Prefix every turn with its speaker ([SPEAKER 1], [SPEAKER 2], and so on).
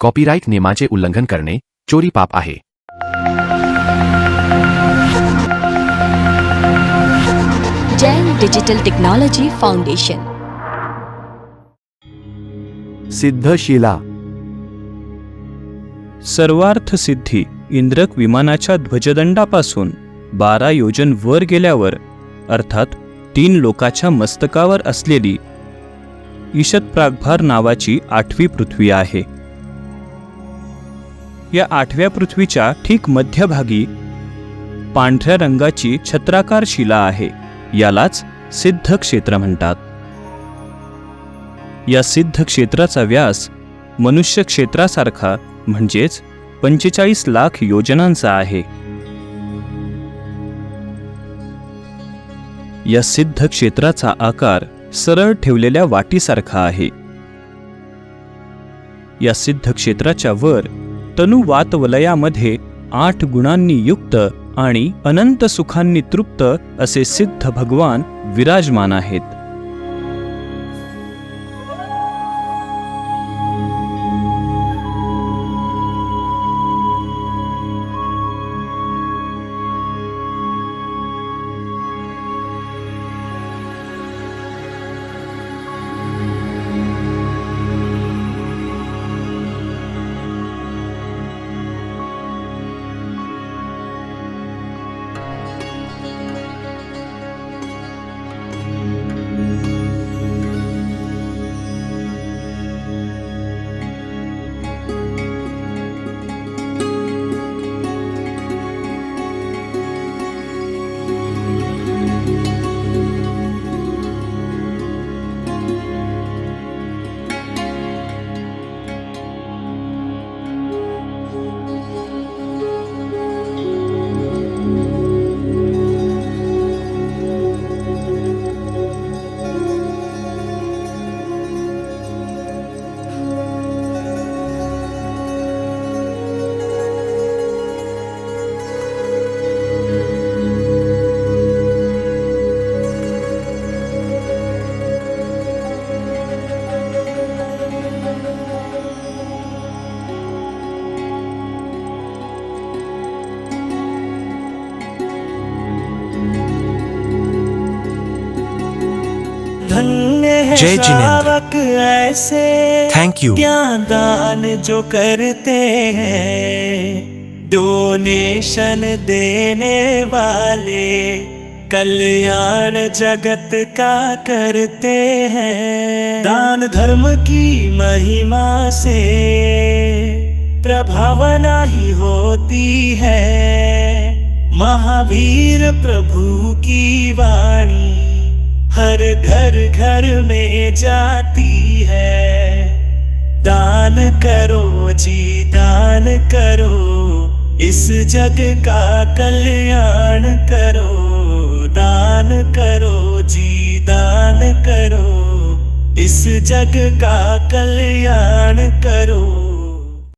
[SPEAKER 1] Copyright नियमाचे उल्लंघन करणे चोरी पाप आहे.
[SPEAKER 2] Jain digital technology foundation.
[SPEAKER 3] Siddhashila.
[SPEAKER 4] Sarvartha Siddhi इंद्रक विमानाच्या ध्वजदंडापासून बारा योजन वर गेल्यावर अर्थात तीन लोकाच्या मस्तकावर असलेली ईशत प्रागभार नावाची आठवी पृथ्वी आहे. या आठव्या पृथ्वीच्या ठीक मध्यभागी पांढऱ्या रंगाची छत्राकार शिला आहे. यालाच सिद्ध क्षेत्र म्हणतात. या सिद्ध क्षेत्राचा व्यास मनुष्य क्षेत्रासारखा म्हणजेच पंचेचाळीस लाख योजनांचा आहे. या सिद्ध क्षेत्राचा आकार सरळ ठेवलेल्या वाटीसारखा आहे. या सिद्ध क्षेत्राच्या वर तनुवात वलयामध्ये आठ गुणांनी युक्त आणि अनंत सुखांनी तृप्त असे सिद्ध भगवान विराजमान आहेत.
[SPEAKER 5] जय जिनेंद्र। थैंक यू
[SPEAKER 6] दान जो करते हैं। डोनेशन देने वाले कल्याण जगत का करते हैं। दान धर्म की महिमा से प्रभावना ही होती है। महावीर प्रभु की वाणी हर घर घर में जाती है। दान करो, जी दान करो। इस जग का कल्याण करो। दान करो, जी दान करो। इस जग का कल्याण करो।